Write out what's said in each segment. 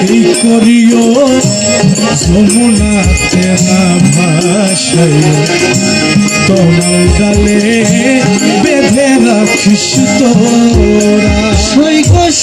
কি করিও যমুনাতে না ভাসাই তোমার গালে বেঁধে রাখিস তোরা সৈকশ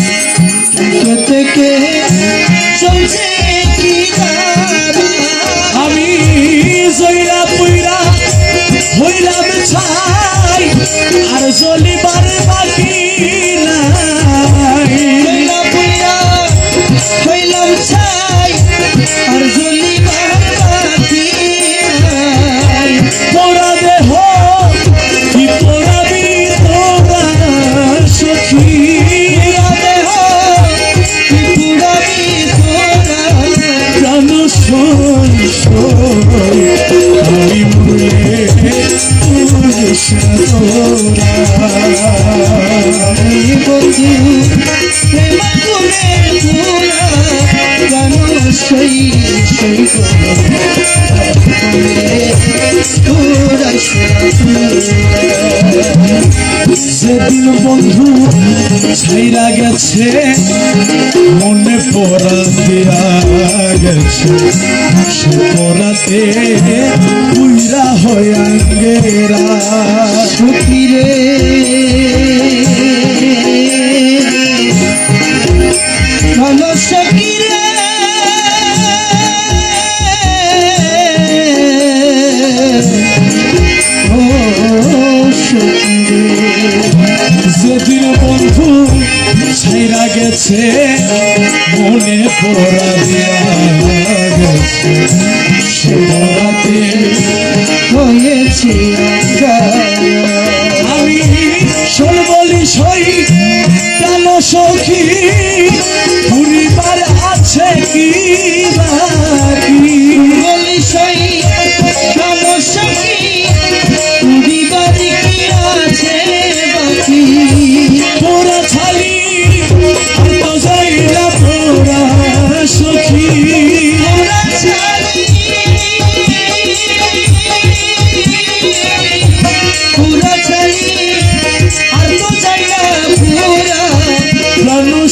বন্ধু প্রেম করে পুরা জানো সেই সেই সেদিন বন্ধু ছাইরা গেছে মনে পড়া গেছে সে পড়াতে সুখী রে। ভালো সখী যেদিন বন্ধু ছাইরা গেছে মনে পড়া দিয়া গেছে। sí.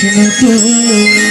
কৃষ্ণ তুমি